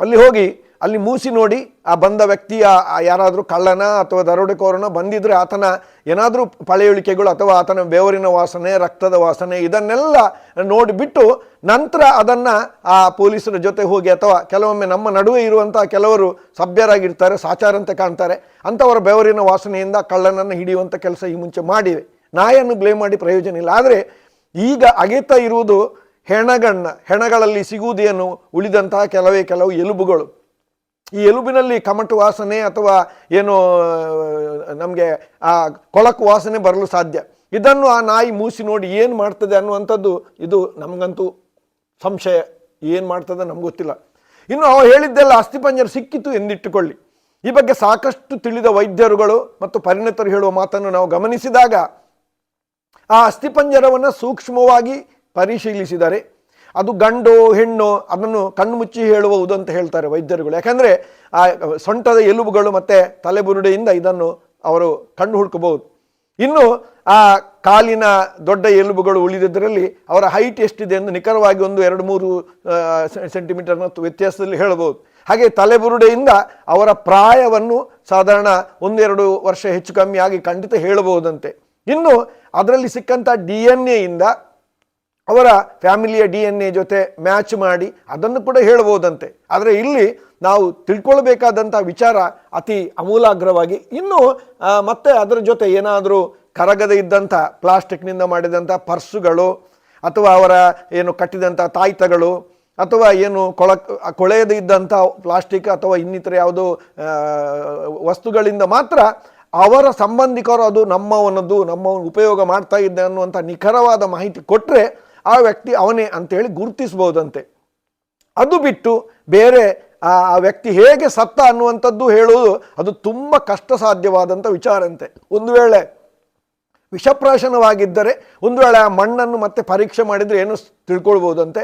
ಅಲ್ಲಿ ಹೋಗಿ ಅಲ್ಲಿ ಮೂಸಿ ನೋಡಿ ಆ ಬಂದ ವ್ಯಕ್ತಿಯ ಯಾರಾದರೂ ಕಳ್ಳನ ಅಥವಾ ದರೋಡೆಕೋರನ ಬಂದಿದ್ರೆ ಆತನ ಏನಾದರೂ ಪಳೆಯುಳಿಕೆಗಳು ಅಥವಾ ಆತನ ಬೆವರಿನ ವಾಸನೆ, ರಕ್ತದ ವಾಸನೆ ಇದನ್ನೆಲ್ಲ ನೋಡಿಬಿಟ್ಟು ನಂತರ ಅದನ್ನು ಆ ಪೊಲೀಸರ ಜೊತೆ ಹೋಗಿ ಅಥವಾ ಕೆಲವೊಮ್ಮೆ ನಮ್ಮ ನಡುವೆ ಇರುವಂಥ ಕೆಲವರು ಸಭ್ಯರಾಗಿರ್ತಾರೆ, ಸಾಚಾರಂತೆ ಕಾಣ್ತಾರೆ. ಅಂಥವರ ಬೆವರಿನ ವಾಸನೆಯಿಂದ ಕಳ್ಳನನ್ನು ಹಿಡಿಯುವಂಥ ಕೆಲಸ ಈ ಮುಂಚೆ ಮಾಡಿವೆ. ನಾಯನ್ನು ಬ್ಲೇಮ್ ಮಾಡಿ ಪ್ರಯೋಜನ ಇಲ್ಲ. ಆದರೆ ಈಗ ಅಗೆತಾ ಇರುವುದು ಹೆಣಗಣ್ಣ, ಹೆಣಗಳಲ್ಲಿ ಸಿಗುವುದೇನು ಉಳಿದಂತಹ ಕೆಲವೇ ಕೆಲವು ಎಲುಬುಗಳು. ಈ ಎಲುಬಿನಲ್ಲಿ ಕಮಟು ವಾಸನೆ ಅಥವಾ ಏನು ನಮಗೆ ಆ ಕೊಳಕು ವಾಸನೆ ಬರಲು ಸಾಧ್ಯ. ಇದನ್ನು ಆ ನಾಯಿ ಮೂಸಿ ನೋಡಿ ಏನು ಮಾಡ್ತದೆ ಅನ್ನುವಂಥದ್ದು ಇದು ನಮಗಂತೂ ಸಂಶಯ. ಏನು ಮಾಡ್ತದೆ ನಮ್ಗೆ ಗೊತ್ತಿಲ್ಲ. ಇನ್ನು ಅವ ಹೇಳಿದ್ದೆಲ್ಲ ಅಸ್ಥಿಪಂಜರ ಸಿಕ್ಕಿತು ಎಂದಿಟ್ಟುಕೊಳ್ಳಿ. ಈ ಬಗ್ಗೆ ಸಾಕಷ್ಟು ತಿಳಿದ ವೈದ್ಯರುಗಳು ಮತ್ತು ಪರಿಣಿತರು ಹೇಳುವ ಮಾತನ್ನು ನಾವು ಗಮನಿಸಿದಾಗ ಆ ಅಸ್ಥಿಪಂಜರವನ್ನು ಸೂಕ್ಷ್ಮವಾಗಿ ಪರಿಶೀಲಿಸಿದರೆ ಅದು ಗಂಡು, ಹೆಣ್ಣು, ಅದನ್ನು ಕಣ್ಣು ಮುಚ್ಚಿ ಹೇಳುವುದು ಅಂತ ಹೇಳ್ತಾರೆ ವೈದ್ಯರುಗಳು. ಯಾಕಂದರೆ ಆ ಸೊಂಟದ ಎಲುಬುಗಳು ಮತ್ತು ತಲೆಬುರುಡೆಯಿಂದ ಇದನ್ನು ಅವರು ಕಣ್ಣು ಹುಡುಕಬಹುದು. ಇನ್ನು ಆ ಕಾಲಿನ ದೊಡ್ಡ ಎಲುಬುಗಳು ಉಳಿದಿದ್ದರಲ್ಲಿ ಅವರ ಹೈಟ್ ಎಷ್ಟಿದೆ ಎಂದು ನಿಖರವಾಗಿ ಒಂದು ಎರಡು ಮೂರು ಸೆಂಟಿಮೀಟರ್ ಮತ್ತು ವ್ಯತ್ಯಾಸದಲ್ಲಿ ಹೇಳಬಹುದು. ಹಾಗೆ ತಲೆಬುರುಡೆಯಿಂದ ಅವರ ಪ್ರಾಯವನ್ನು ಸಾಧಾರಣ ಒಂದೆರಡು ವರ್ಷ ಹೆಚ್ಚು ಕಮ್ಮಿ ಆಗಿ ಖಂಡಿತ ಹೇಳಬಹುದಂತೆ. ಇನ್ನು ಅದರಲ್ಲಿ ಸಿಕ್ಕಂಥ ಡಿ ಎನ್ ಎಯಿಂದ ಅವರ ಫ್ಯಾಮಿಲಿಯ ಡಿ ಎನ್ ಎ ಜೊತೆ ಮ್ಯಾಚ್ ಮಾಡಿ ಅದನ್ನು ಕೂಡ ಹೇಳಬಹುದಂತೆ ಆದರೆ ಇಲ್ಲಿ ನಾವು ತಿಳ್ಕೊಳ್ಬೇಕಾದಂಥ ವಿಚಾರ ಅತಿ ಅಮೂಲಾಗ್ರವಾಗಿ ಇನ್ನು ಮತ್ತೆ ಅದರ ಜೊತೆ ಏನಾದರೂ ಕರಗದೆ ಇದ್ದಂಥ ಪ್ಲಾಸ್ಟಿಕ್ನಿಂದ ಮಾಡಿದಂಥ ಪರ್ಸುಗಳು ಅಥವಾ ಅವರ ಏನು ಕಟ್ಟಿದಂಥ ತಾಯ್ತಗಳು ಅಥವಾ ಏನು ಕೊಳ, ಕೊಳೆಯದೇ ಇದ್ದಂಥ ಪ್ಲಾಸ್ಟಿಕ್ ಅಥವಾ ಇನ್ನಿತರ ಯಾವುದೋ ವಸ್ತುಗಳಿಂದ ಮಾತ್ರ ಅವರ ಸಂಬಂಧಿಕರು ಅದು ನಮ್ಮವನದ್ದು, ನಮ್ಮವನು ಉಪಯೋಗ ಮಾಡ್ತಾ ಇದ್ದೆ ಅನ್ನುವಂಥ ನಿಖರವಾದ ಮಾಹಿತಿ ಕೊಟ್ಟರೆ ಆ ವ್ಯಕ್ತಿ ಅವನೇ ಅಂತೇಳಿ ಗುರುತಿಸ್ಬೋದಂತೆ ಅದು ಬಿಟ್ಟು ಬೇರೆ ಆ ವ್ಯಕ್ತಿ ಹೇಗೆ ಸತ್ತ ಅನ್ನುವಂಥದ್ದು ಹೇಳುವುದು ಅದು ತುಂಬ ಕಷ್ಟ ಸಾಧ್ಯವಾದಂಥ ವಿಚಾರಂತೆ. ಒಂದು ವೇಳೆ ವಿಷಪ್ರಾಶನವಾಗಿದ್ದರೆ, ಒಂದು ವೇಳೆ ಆ ಮಣ್ಣನ್ನು ಮತ್ತೆ ಪರೀಕ್ಷೆ ಮಾಡಿದರೆ ಏನು ತಿಳ್ಕೊಳ್ಬೋದಂತೆ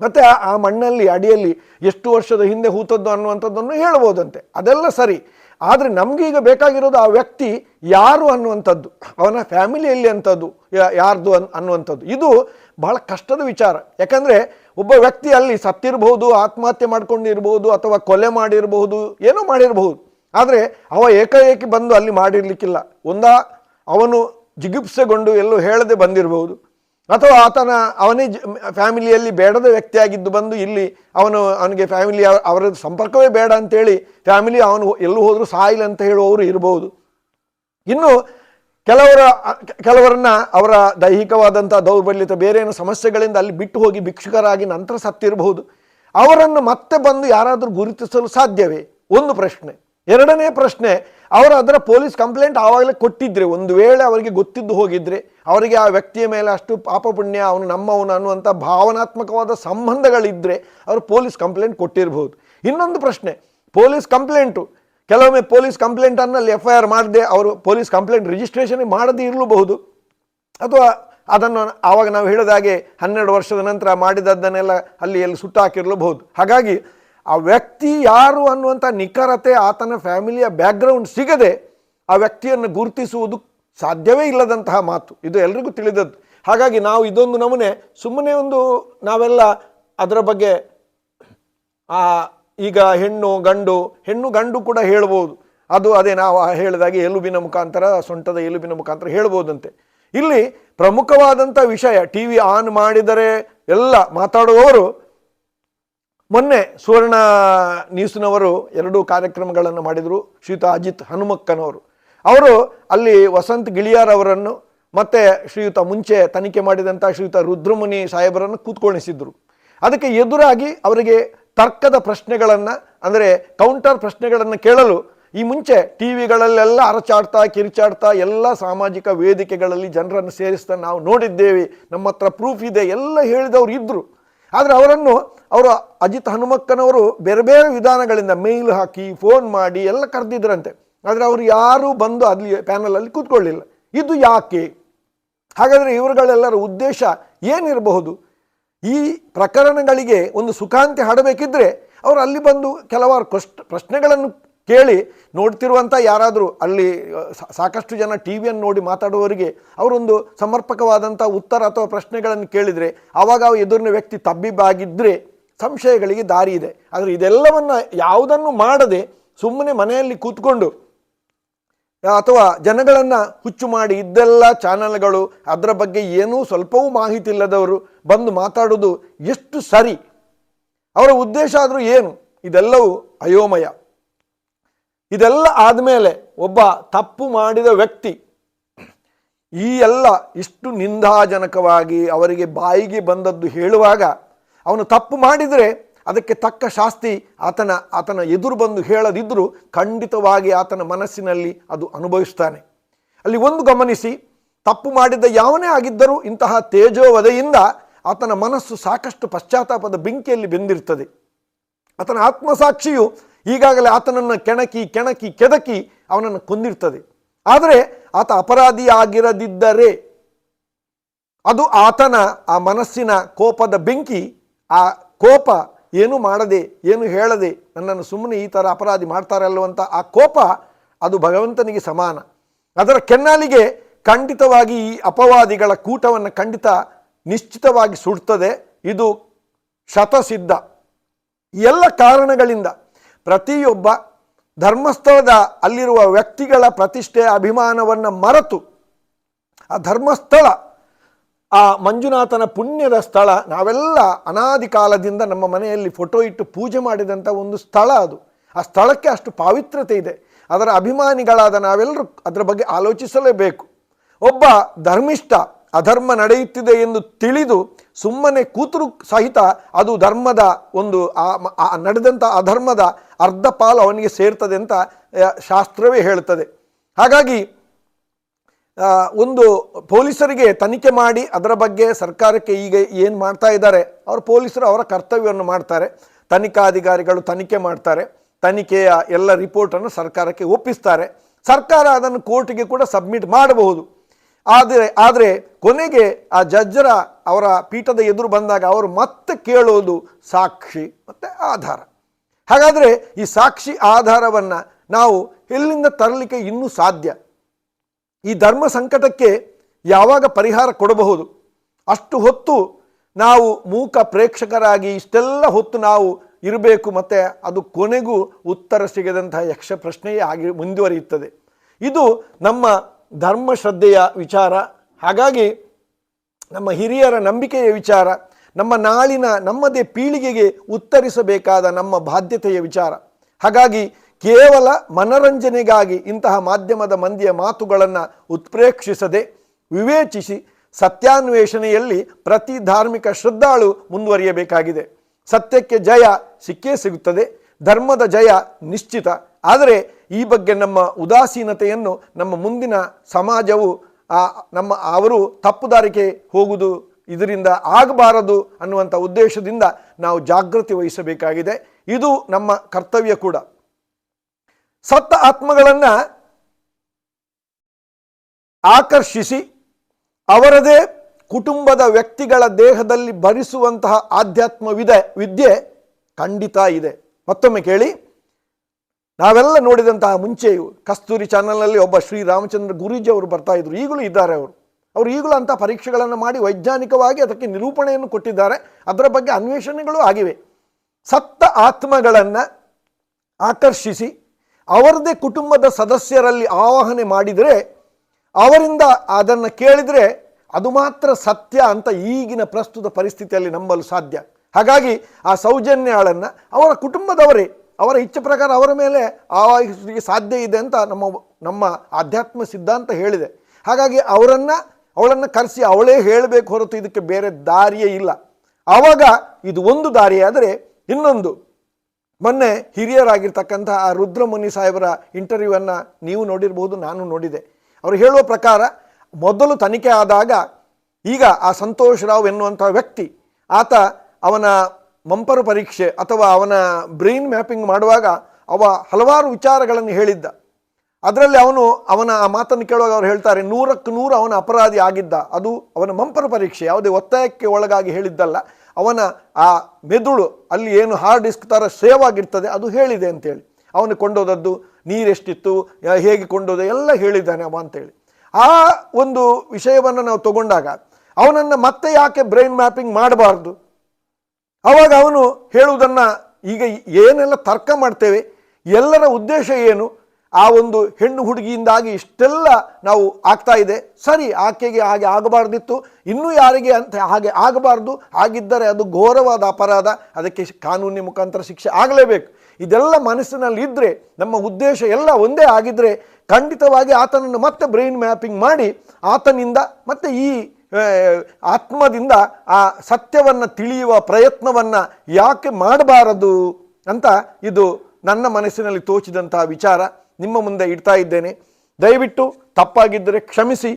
ಮತ್ತು ಆ ಮಣ್ಣಲ್ಲಿ, ಅಡಿಯಲ್ಲಿ ಎಷ್ಟು ವರ್ಷದ ಹಿಂದೆ ಹೂತದ್ದು ಅನ್ನುವಂಥದ್ದನ್ನು ಹೇಳ್ಬೋದಂತೆ ಅದೆಲ್ಲ ಸರಿ. ಆದರೆ ನಮಗೀಗ ಬೇಕಾಗಿರೋದು ಆ ವ್ಯಕ್ತಿ ಯಾರು ಅನ್ನುವಂಥದ್ದು, ಅವನ ಫ್ಯಾಮಿಲಿಯಲ್ಲಿ ಅಂಥದ್ದು ಯಾರ್ದು ಅನ್ ಅನ್ನುವಂಥದ್ದು. ಇದು ಬಹಳ ಕಷ್ಟದ ವಿಚಾರ. ಯಾಕಂದರೆ ಒಬ್ಬ ವ್ಯಕ್ತಿ ಅಲ್ಲಿ ಸತ್ತಿರಬಹುದು, ಆತ್ಮಹತ್ಯೆ ಮಾಡ್ಕೊಂಡಿರ್ಬೋದು ಅಥವಾ ಕೊಲೆ ಮಾಡಿರಬಹುದು, ಏನೋ ಮಾಡಿರಬಹುದು. ಆದರೆ ಅವ ಏಕಾಏಕಿ ಬಂದು ಅಲ್ಲಿ ಮಾಡಿರಲಿಕ್ಕಿಲ್ಲ. ಒಂದ ಅವನು ಜಿಗುಪ್ಸೆಗೊಂಡು ಎಲ್ಲೂ ಹೇಳದೆ ಬಂದಿರಬಹುದು. ಅಥವಾ ಆತನ ಅವನೇ ಫ್ಯಾಮಿಲಿಯಲ್ಲಿ ಬೇಡದ ವ್ಯಕ್ತಿಯಾಗಿದ್ದು ಬಂದು ಇಲ್ಲಿ ಅವನು, ಅವನಿಗೆ ಫ್ಯಾಮಿಲಿ ಅವರ ಸಂಪರ್ಕವೇ ಬೇಡ ಅಂತೇಳಿ ಫ್ಯಾಮಿಲಿ ಅವನು ಎಲ್ಲೂ ಹೋದರೂ ಸಾಯಿಲ್ ಅಂತ ಹೇಳುವವರು ಇರಬಹುದು ಇನ್ನು ಕೆಲವರ ಕೆಲವರನ್ನ ಅವರ ದೈಹಿಕವಾದಂಥ ದೌರ್ಬಲ್ಯತೆ ಬೇರೆ ಏನೋ ಸಮಸ್ಯೆಗಳಿಂದ ಅಲ್ಲಿ ಬಿಟ್ಟು ಹೋಗಿ ಭಿಕ್ಷುಕರಾಗಿ ನಂತರ ಸತ್ತಿರಬಹುದು. ಅವರನ್ನು ಮತ್ತೆ ಬಂದು ಯಾರಾದರೂ ಗುರುತಿಸಲು ಸಾಧ್ಯವೇ? ಒಂದು ಪ್ರಶ್ನೆ. ಎರಡನೇ ಪ್ರಶ್ನೆ ಅವರು ಅದರ ಪೊಲೀಸ್ ಕಂಪ್ಲೇಂಟ್ ಆವಾಗಲೇ ಕೊಟ್ಟಿದ್ರೆ. ಒಂದು ವೇಳೆ ಅವರಿಗೆ ಗೊತ್ತಿದ್ದು ಹೋಗಿದ್ರೆ ಅವರಿಗೆ ಆ ವ್ಯಕ್ತಿಯ ಮೇಲೆ ಅಷ್ಟು ಪಾಪ ಪುಣ್ಯ ಅವನು ನಮ್ಮವನು ಅನ್ನುವಂಥ ಭಾವನಾತ್ಮಕವಾದ ಸಂಬಂಧಗಳಿದ್ದರೆ ಅವರು ಪೊಲೀಸ್ ಕಂಪ್ಲೇಂಟ್ ಕೊಟ್ಟಿರಬಹುದು ಇನ್ನೊಂದು ಪ್ರಶ್ನೆ, ಪೊಲೀಸ್ ಕಂಪ್ಲೇಂಟು. ಕೆಲವೊಮ್ಮೆ ಪೊಲೀಸ್ ಕಂಪ್ಲೇಂಟನ್ನು ಅಲ್ಲಿ ಎಫ್ ಐ ಆರ್ ಮಾಡದೆ ಅವರು ಪೊಲೀಸ್ ಕಂಪ್ಲೇಂಟ್ ರಿಜಿಸ್ಟ್ರೇಷನ್ ಮಾಡದೇ ಇರಲೂಬಹುದು. ಅಥವಾ ಅದನ್ನು ಆವಾಗ ನಾವು ಹೇಳಿದ ಹಾಗೆ ಹನ್ನೆರಡು ವರ್ಷದ ನಂತರ ಮಾಡಿದದ್ದನ್ನೆಲ್ಲ ಅಲ್ಲಿ ಎಲ್ಲಿ ಸುಟ್ಟಾಕಿರಲೂಬಹುದು. ಹಾಗಾಗಿ ಆ ವ್ಯಕ್ತಿ ಯಾರು ಅನ್ನುವಂಥ ನಿಖರತೆ ಆತನ ಫ್ಯಾಮಿಲಿಯ ಬ್ಯಾಕ್ಗ್ರೌಂಡ್ ಸಿಗದೆ ಆ ವ್ಯಕ್ತಿಯನ್ನು ಗುರುತಿಸುವುದು ಸಾಧ್ಯವೇ ಇಲ್ಲದಂತಹ ಮಾತು. ಇದು ಎಲ್ರಿಗೂ ತಿಳಿದದ್ದು. ಹಾಗಾಗಿ ನಾವು ಇದೊಂದು ನಮೂನೆ, ಸುಮ್ಮನೆ ಒಂದು ನಾವೆಲ್ಲ ಅದರ ಬಗ್ಗೆ, ಆ, ಈಗ ಹೆಣ್ಣು, ಗಂಡು ಹೆಣ್ಣು, ಗಂಡು ಕೂಡ ಹೇಳ್ಬೋದು. ಅದು ಅದೇ ನಾವು ಹೇಳಿದಾಗೆ ಎಲುಬಿನ ಮುಖಾಂತರ, ಸೊಂಟದ ಎಲುಬಿನ ಮುಖಾಂತರ ಹೇಳ್ಬೋದಂತೆ. ಇಲ್ಲಿ ಪ್ರಮುಖವಾದಂಥ ವಿಷಯ ಟಿ ವಿ ಆನ್ ಮಾಡಿದರೆ ಎಲ್ಲ ಮಾತಾಡುವವರು ಮೊನ್ನೆ ಸುವರ್ಣ ನ್ಯೂಸ್ನವರು ಎರಡು ಕಾರ್ಯಕ್ರಮಗಳನ್ನು ಮಾಡಿದರು ಶ್ರೀಯುತ ಅಜಿತ್ ಹನುಮಕ್ಕನವರು. ಅವರು ಅಲ್ಲಿ ವಸಂತ್ ಗಿಳಿಯಾರ್ ಅವರನ್ನು ಮತ್ತೆ ಶ್ರೀಯುತ ಮುಂಚೆ ತನಿಖೆ ಮಾಡಿದಂಥ ಶ್ರೀಯುತ ರುದ್ರಮುನಿ ಸಾಹೇಬರನ್ನು ಕೂತ್ಕೊಳಿಸಿದ್ರು. ಅದಕ್ಕೆ ಎದುರಾಗಿ ಅವರಿಗೆ ತರ್ಕದ ಪ್ರಶ್ನೆಗಳನ್ನು, ಅಂದರೆ ಕೌಂಟರ್ ಪ್ರಶ್ನೆಗಳನ್ನು ಕೇಳಲು ಈ ಮುಂಚೆ ಟಿ ವಿಗಳಲ್ಲೆಲ್ಲ ಅರಚಾಡ್ತಾ, ಕಿರಿಚಾಡ್ತಾ ಎಲ್ಲ ಸಾಮಾಜಿಕ ವೇದಿಕೆಗಳಲ್ಲಿ ಜನರನ್ನು ಸೇರಿಸ್ತಾ ನಾವು ನೋಡಿದ್ದೇವೆ. ನಮ್ಮ ಹತ್ರ ಪ್ರೂಫ್ ಇದೆ, ಎಲ್ಲ ಹೇಳಿದವರು ಇದ್ದರು ಆದರೆ ಅವರನ್ನು ಅವರು ಅಜಿತ್ ಹನುಮಕ್ಕನವರು ಬೇರೆ ಬೇರೆ ವಿಧಾನಗಳಿಂದ ಮೇಲ್ ಹಾಕಿ ಫೋನ್ ಮಾಡಿ ಎಲ್ಲ ಕರೆದಿದ್ರಂತೆ. ಆದರೆ ಅವರು ಯಾರೂ ಬಂದು ಅಲ್ಲಿ ಪ್ಯಾನಲಲ್ಲಿ ಕೂತ್ಕೊಳ್ಳಿಲ್ಲ. ಇದು ಯಾಕೆ? ಹಾಗಾದರೆ ಇವರುಗಳೆಲ್ಲರ ಉದ್ದೇಶ ಏನಿರಬಹುದು? ಈ ಪ್ರಕರಣಗಳಿಗೆ ಒಂದು ಸುಖಾಂತಿ ಹಾಡಬೇಕಿದ್ರೆ ಅವರು ಅಲ್ಲಿ ಬಂದು ಕೆಲವಾರು ಕಷ್ಟ ಪ್ರಶ್ನೆಗಳನ್ನು ಕೇಳಿ ನೋಡ್ತಿರುವಂಥ ಯಾರಾದರೂ ಅಲ್ಲಿ ಸಾಕಷ್ಟು ಜನ ಟಿ ವಿಯನ್ನು ನೋಡಿ ಮಾತಾಡುವವರಿಗೆ ಅವರೊಂದು ಸಮರ್ಪಕವಾದಂಥ ಉತ್ತರ ಅಥವಾ ಪ್ರಶ್ನೆಗಳನ್ನು ಕೇಳಿದರೆ, ಆವಾಗ ಎದುರಿನ ವ್ಯಕ್ತಿ ತಬ್ಬಿಬ್ಬಾಗಿದ್ದರೆ ಸಂಶಯಗಳಿಗೆ ದಾರಿ ಇದೆ. ಆದರೆ ಇದೆಲ್ಲವನ್ನು ಯಾವುದನ್ನು ಮಾಡದೆ ಸುಮ್ಮನೆ ಮನೆಯಲ್ಲಿ ಕೂತ್ಕೊಂಡು ಅಥವಾ ಜನಗಳನ್ನು ಹುಚ್ಚು ಮಾಡಿ ಇದ್ದೆಲ್ಲ ಚಾನಲ್ಗಳು, ಅದರ ಬಗ್ಗೆ ಏನೂ ಸ್ವಲ್ಪವೂ ಮಾಹಿತಿ ಇಲ್ಲದವರು ಬಂದು ಮಾತಾಡೋದು ಎಷ್ಟು ಸರಿ? ಅವರ ಉದ್ದೇಶ ಆದರೂ ಏನು? ಇದೆಲ್ಲವೂ ಅಯೋಮಯ. ಇದೆಲ್ಲ ಆದಮೇಲೆ ಒಬ್ಬ ತಪ್ಪು ಮಾಡಿದ ವ್ಯಕ್ತಿ ಈ ಎಲ್ಲ ಇಷ್ಟು ನಿಂದಾಜನಕವಾಗಿ ಅವರಿಗೆ ಬಾಯಿಗೆ ಬಂದದ್ದು ಹೇಳುವಾಗ ಅವನು ತಪ್ಪು ಮಾಡಿದರೆ ಅದಕ್ಕೆ ತಕ್ಕ ಶಾಸ್ತಿ ಆತನ ಆತನ ಎದುರು ಬಂದು ಹೇಳದಿದ್ದರೂ ಖಂಡಿತವಾಗಿ ಆತನ ಮನಸ್ಸಿನಲ್ಲಿ ಅದು ಅನುಭವಿಸ್ತಾನೆ. ಅಲ್ಲಿ ಒಂದು ಗಮನಿಸಿ, ತಪ್ಪು ಮಾಡಿದ ಯಾವನೇ ಆಗಿದ್ದರೂ ಇಂತಹ ತೇಜೋವಧೆಯಿಂದ ಆತನ ಮನಸ್ಸು ಸಾಕಷ್ಟು ಪಶ್ಚಾತ್ತಾಪದ ಬೆಂಕಿಯಲ್ಲಿ ಬೆಂದಿರ್ತದೆ. ಆತನ ಆತ್ಮಸಾಕ್ಷಿಯು ಈಗಾಗಲೇ ಆತನನ್ನು ಕೆಣಕಿ ಕೆಣಕಿ, ಕೆದಕಿ ಅವನನ್ನು ಕೊಂದಿರ್ತದೆ. ಆದರೆ ಆತ ಅಪರಾಧಿ ಆಗಿರದಿದ್ದರೆ ಅದು ಆತನ, ಆ ಮನಸ್ಸಿನ ಕೋಪದ ಬೆಂಕಿ, ಆ ಕೋಪ ಏನು ಮಾಡದೆ, ಏನು ಹೇಳದೆ ನನ್ನನ್ನು ಸುಮ್ಮನೆ ಈ ಥರ ಅಪರಾಧಿ ಮಾಡ್ತಾರಲ್ಲವಂತ ಆ ಕೋಪ ಅದು ಭಗವಂತನಿಗೆ ಸಮಾನ. ಅದರ ಕೆನ್ನಾಲಿಗೆ ಖಂಡಿತವಾಗಿ ಈ ಅಪವಾದಿಗಳ ಕೂಟವನ್ನು ಖಂಡಿತ ನಿಶ್ಚಿತವಾಗಿ ಸುಡ್ತದೆ. ಇದು ಶತಸಿದ್ಧ. ಎಲ್ಲ ಕಾರಣಗಳಿಂದ ಪ್ರತಿಯೊಬ್ಬ ಧರ್ಮಸ್ಥಳದ ಅಲ್ಲಿರುವ ವ್ಯಕ್ತಿಗಳ ಪ್ರತಿಷ್ಠೆ ಅಭಿಮಾನವನ್ನು ಮರೆತು ಆ ಧರ್ಮಸ್ಥಳ, ಆ ಮಂಜುನಾಥನ ಪುಣ್ಯದ ಸ್ಥಳ, ನಾವೆಲ್ಲ ಅನಾದಿ ಕಾಲದಿಂದ ನಮ್ಮ ಮನೆಯಲ್ಲಿ ಫೋಟೋ ಇಟ್ಟು ಪೂಜೆ ಮಾಡಿದಂಥ ಒಂದು ಸ್ಥಳ ಅದು. ಆ ಸ್ಥಳಕ್ಕೆ ಅಷ್ಟು ಪಾವಿತ್ರ್ಯತೆ ಇದೆ. ಅದರ ಅಭಿಮಾನಿಗಳಾದ ನಾವೆಲ್ಲರೂ ಅದರ ಬಗ್ಗೆ ಆಲೋಚಿಸಲೇಬೇಕು. ಒಬ್ಬ ಧರ್ಮಿಷ್ಠ ಅಧರ್ಮ ನಡೆಯುತ್ತಿದೆ ಎಂದು ತಿಳಿದು ಸುಮ್ಮನೆ ಕೂತರು ಸಹಿತ ಅದು ಧರ್ಮದ ಒಂದು ಆ ನಡೆದಂಥ ಅಧರ್ಮದ ಅರ್ಧ ಪಾಲು ಅವನಿಗೆ ಸೇರ್ತದೆ ಅಂತ ಶಾಸ್ತ್ರವೇ ಹೇಳ್ತದೆ ಹಾಗಾಗಿ ಒಂದು ಪೊಲೀಸರಿಗೆ ತನಿಖೆ ಮಾಡಿ ಅದರ ಬಗ್ಗೆ ಸರ್ಕಾರಕ್ಕೆ ಈಗ ಏನು ಮಾಡ್ತಾ ಇದ್ದಾರೆ, ಅವರು ಪೊಲೀಸರು ಅವರ ಕರ್ತವ್ಯವನ್ನು ಮಾಡ್ತಾರೆ. ತನಿಖಾಧಿಕಾರಿಗಳು ತನಿಖೆ ಮಾಡ್ತಾರೆ. ತನಿಖೆಯ ಎಲ್ಲ ರಿಪೋರ್ಟನ್ನು ಸರ್ಕಾರಕ್ಕೆ ಒಪ್ಪಿಸ್ತಾರೆ. ಸರ್ಕಾರ ಅದನ್ನು ಕೋರ್ಟಿಗೆ ಕೂಡ ಸಬ್ಮಿಟ್ ಮಾಡಬಹುದು. ಆದರೆ ಆದರೆ ಕೊನೆಗೆ ಆ ಜಡ್ಜರ ಅವರ ಪೀಠದ ಎದುರು ಬಂದಾಗ ಅವರು ಮತ್ತೆ ಕೇಳೋದು ಸಾಕ್ಷಿ, ಮತ್ತು ಆಧಾರ. ಹಾಗಾದರೆ ಈ ಸಾಕ್ಷಿ ಆಧಾರವನ್ನು ನಾವು ಎಲ್ಲಿಂದ ತರಲಿಕ್ಕೆ ಇನ್ನೂ ಸಾಧ್ಯ? ಈ ಧರ್ಮ ಸಂಕಟಕ್ಕೆ ಯಾವಾಗ ಪರಿಹಾರ ಕೊಡಬಹುದು? ಅಷ್ಟು ಹೊತ್ತು ನಾವು ಮೂಕ ಪ್ರೇಕ್ಷಕರಾಗಿ ಇಷ್ಟೆಲ್ಲ ಹೊತ್ತು ನಾವು ಇರಬೇಕು ಮತ್ತು ಅದು ಕೊನೆಗೂ ಉತ್ತರ ಸಿಗದಂತಹ ಯಕ್ಷ ಪ್ರಶ್ನೆಯೇ ಆಗಿ ಮುಂದುವರಿಯುತ್ತದೆ. ಇದು ನಮ್ಮ ಧರ್ಮ ಶ್ರದ್ಧೆಯ ವಿಚಾರ. ಹಾಗಾಗಿ ನಮ್ಮ ಹಿರಿಯರ ನಂಬಿಕೆಯ ವಿಚಾರ. ನಮ್ಮ ನಾಳಿನ ನಮ್ಮದೇ ಪೀಳಿಗೆಗೆ ಉತ್ತರಿಸಬೇಕಾದ ನಮ್ಮ ಬಾಧ್ಯತೆಯ ವಿಚಾರ. ಹಾಗಾಗಿ ಕೇವಲ ಮನರಂಜನೆಗಾಗಿ ಇಂತಹ ಮಾಧ್ಯಮದ ಮಂದಿಯ ಮಾತುಗಳನ್ನು ಉತ್ಪ್ರೇಕ್ಷಿಸದೆ ವಿವೇಚಿಸಿ ಸತ್ಯಾನ್ವೇಷಣೆಯಲ್ಲಿ ಪ್ರತಿ ಧಾರ್ಮಿಕ ಶ್ರದ್ಧಾಳು ಮುಂದುವರಿಯಬೇಕಾಗಿದೆ. ಸತ್ಯಕ್ಕೆ ಜಯ ಸಿಕ್ಕೇ ಸಿಗುತ್ತದೆ, ಧರ್ಮದ ಜಯ ನಿಶ್ಚಿತ. ಆದರೆ ಈ ಬಗ್ಗೆ ನಮ್ಮ ಉದಾಸೀನತೆಯನ್ನು ನಮ್ಮ ಮುಂದಿನ ಸಮಾಜವು ನಮ್ಮ ಅವರು ತಪ್ಪುದಾರಿಕೆ ಹೋಗುವುದು ಇದರಿಂದ ಆಗಬಾರದು ಅನ್ನುವಂಥ ಉದ್ದೇಶದಿಂದ ನಾವು ಜಾಗೃತಿ ವಹಿಸಬೇಕಾಗಿದೆ. ಇದು ನಮ್ಮ ಕರ್ತವ್ಯ ಕೂಡ. ಸತ್ತ ಆತ್ಮಗಳನ್ನು ಆಕರ್ಷಿಸಿ, ಅವರದೇ ಕುಟುಂಬದ ವ್ಯಕ್ತಿಗಳ ದೇಹದಲ್ಲಿ ಭರಿಸುವಂತಹ ಆಧ್ಯಾತ್ಮವಿದೆ ವಿದ್ಯೆ ಖಂಡಿತ ಇದೆ. ಮತ್ತೊಮ್ಮೆ ಕೇಳಿ, ನಾವೆಲ್ಲ ನೋಡಿದಂತಹ ಮುಂಚೆಯು ಕಸ್ತೂರಿ ಚಾನಲ್ನಲ್ಲಿ ಒಬ್ಬ ಶ್ರೀ ರಾಮಚಂದ್ರ ಗುರೂಜಿ ಅವರು ಬರ್ತಾ ಇದ್ರು. ಈಗಲೂ ಇದ್ದಾರೆ ಅವರು. ಅವರು ಈಗಲೂ ಅಂಥ ಪರೀಕ್ಷೆಗಳನ್ನು ಮಾಡಿ ವೈಜ್ಞಾನಿಕವಾಗಿ ಅದಕ್ಕೆ ನಿರೂಪಣೆಯನ್ನು ಕೊಟ್ಟಿದ್ದಾರೆ. ಅದರ ಬಗ್ಗೆ ಅನ್ವೇಷಣೆಗಳು ಆಗಿವೆ. ಸತ್ತ ಆತ್ಮಗಳನ್ನು ಆಕರ್ಷಿಸಿ, ಅವರದೇ ಕುಟುಂಬದ ಸದಸ್ಯರಲ್ಲಿ ಆವಾಹನೆ ಮಾಡಿದರೆ, ಅವರಿಂದ ಅದನ್ನು ಕೇಳಿದರೆ ಅದು ಮಾತ್ರ ಸತ್ಯ ಅಂತ ಈಗಿನ ಪ್ರಸ್ತುತ ಪರಿಸ್ಥಿತಿಯಲ್ಲಿ ನಂಬಲು ಸಾಧ್ಯ. ಹಾಗಾಗಿ ಆ ಸೌಜನ್ಯಾಳನ್ನು ಅವರ ಕುಟುಂಬದವರೇ, ಅವರ ಇಚ್ಛೆ ಪ್ರಕಾರ ಅವರ ಮೇಲೆ ಆವಾಹಿಸಲಿಕ್ಕೆ ಸಾಧ್ಯ ಇದೆ ಅಂತ ನಮ್ಮ ನಮ್ಮ ಆಧ್ಯಾತ್ಮ ಸಿದ್ಧಾಂತ ಹೇಳಿದೆ. ಹಾಗಾಗಿ ಅವರನ್ನು ಅವಳನ್ನು ಕರೆಸಿ ಅವಳೇ ಹೇಳಬೇಕು ಹೊರತು ಇದಕ್ಕೆ ಬೇರೆ ದಾರಿಯೇ ಇಲ್ಲ. ಆವಾಗ ಇದು ಒಂದು ದಾರಿಯಾದರೆ ಇನ್ನೊಂದು. ಮೊನ್ನೆ ಹಿರಿಯರಾಗಿರ್ತಕ್ಕಂಥ ಆ ರುದ್ರಮುನಿ ಸಾಹೇಬರ ಇಂಟರ್ವ್ಯೂವನ್ನು ನೀವು ನೋಡಿರಬಹುದು ನಾನು ನೋಡಿದೆ. ಅವರು ಹೇಳುವ ಪ್ರಕಾರ ಮೊದಲು ತನಿಖೆ ಆದಾಗ ಈಗ ಆ ಸಂತೋಷ್ ರಾವ್ ಎನ್ನುವಂಥ ವ್ಯಕ್ತಿ, ಆತ ಅವನ ಮಂಪರು ಪರೀಕ್ಷೆ ಅಥವಾ ಅವನ ಬ್ರೈನ್ ಮ್ಯಾಪಿಂಗ್ ಮಾಡುವಾಗ ಅವ ಹಲವಾರು ವಿಚಾರಗಳನ್ನು ಹೇಳಿದ್ದ. ಅದರಲ್ಲಿ ಅವನು, ಅವನ ಆ ಮಾತನ್ನು ಕೇಳುವಾಗ ಅವರು ಹೇಳ್ತಾರೆ, ನೂರಕ್ಕೆ ನೂರು ಅವನ ಅಪರಾಧಿ ಆಗಿದ್ದ. ಅದು ಅವನ ಮಂಪರ ಪರೀಕ್ಷೆ, ಯಾವುದೇ ಒತ್ತಾಯಕ್ಕೆ ಒಳಗಾಗಿ ಹೇಳಿದ್ದಲ್ಲ. ಅವನ ಆ ಮೆದುಳು, ಅಲ್ಲಿ ಏನು ಹಾರ್ಡ್ ಡಿಸ್ಕ್ ಥರ ಸೇವ್ ಆಗಿರ್ತದೆ, ಅದು ಹೇಳಿದೆ ಅಂತೇಳಿ. ಅವನು ಕೊಂಡೋದದ್ದು, ನೀರೆಷ್ಟಿತ್ತು ಹೇಗೆ ಕೊಂಡೋದ, ಎಲ್ಲ ಹೇಳಿದ್ದಾನೆ ಅವ ಅಂತೇಳಿ. ಆ ಒಂದು ವಿಷಯವನ್ನು ನಾವು ತಗೊಂಡಾಗ, ಅವನನ್ನು ಮತ್ತೆ ಯಾಕೆ ಬ್ರೈನ್ ಮ್ಯಾಪಿಂಗ್ ಮಾಡಬಾರ್ದು? ಆವಾಗ ಅವನು ಹೇಳುವುದನ್ನು, ಈಗ ಏನೆಲ್ಲ ತರ್ಕ ಮಾಡ್ತೇವೆ, ಎಲ್ಲರ ಉದ್ದೇಶ ಏನು? ಆ ಒಂದು ಹೆಣ್ಣು ಹುಡುಗಿಯಿಂದಾಗಿ ಇಷ್ಟೆಲ್ಲ ನಾವು ಆಗ್ತಾ ಇದೆ. ಸರಿ, ಆಕೆಗೆ ಹಾಗೆ ಆಗಬಾರ್ದಿತ್ತು. ಇನ್ನೂ ಯಾರಿಗೆ ಅಂತ ಹಾಗೆ ಆಗಬಾರ್ದು. ಆಗಿದ್ದರೆ ಅದು ಘೋರವಾದ ಅಪರಾಧ. ಅದಕ್ಕೆ ಕಾನೂನಿನ ಮುಖಾಂತರ ಶಿಕ್ಷೆ ಆಗಲೇಬೇಕು. ಇದೆಲ್ಲ ಮನಸ್ಸಿನಲ್ಲಿ ಇದ್ದರೆ ನಮ್ಮ ಉದ್ದೇಶ ಎಲ್ಲ ಒಂದೇ ಆಗಿದ್ದರೆ ಖಂಡಿತವಾಗಿ ಆತನನ್ನು ಮತ್ತೆ ಬ್ರೈನ್ ಮ್ಯಾಪಿಂಗ್ ಮಾಡಿ, ಆತನಿಂದ ಮತ್ತೆ ಈ ಆತ್ಮದಿಂದ ಆ ಸತ್ಯವನ್ನು ತಿಳಿಯುವ ಪ್ರಯತ್ನವನ್ನು ಯಾಕೆ ಮಾಡಬಾರದು ಅಂತ ಇದು ನನ್ನ ಮನಸ್ಸಿನಲ್ಲಿ ತೋಚಿದಂತಹ ವಿಚಾರ. ನಿಮ್ಮ ಮುಂದೆ ಇಡ್ತಾ ಇದ್ದೇನೆ. ದಯವಿಟ್ಟು ತಪ್ಪಾಗಿದ್ದರೆ ಕ್ಷಮಿಸಿ.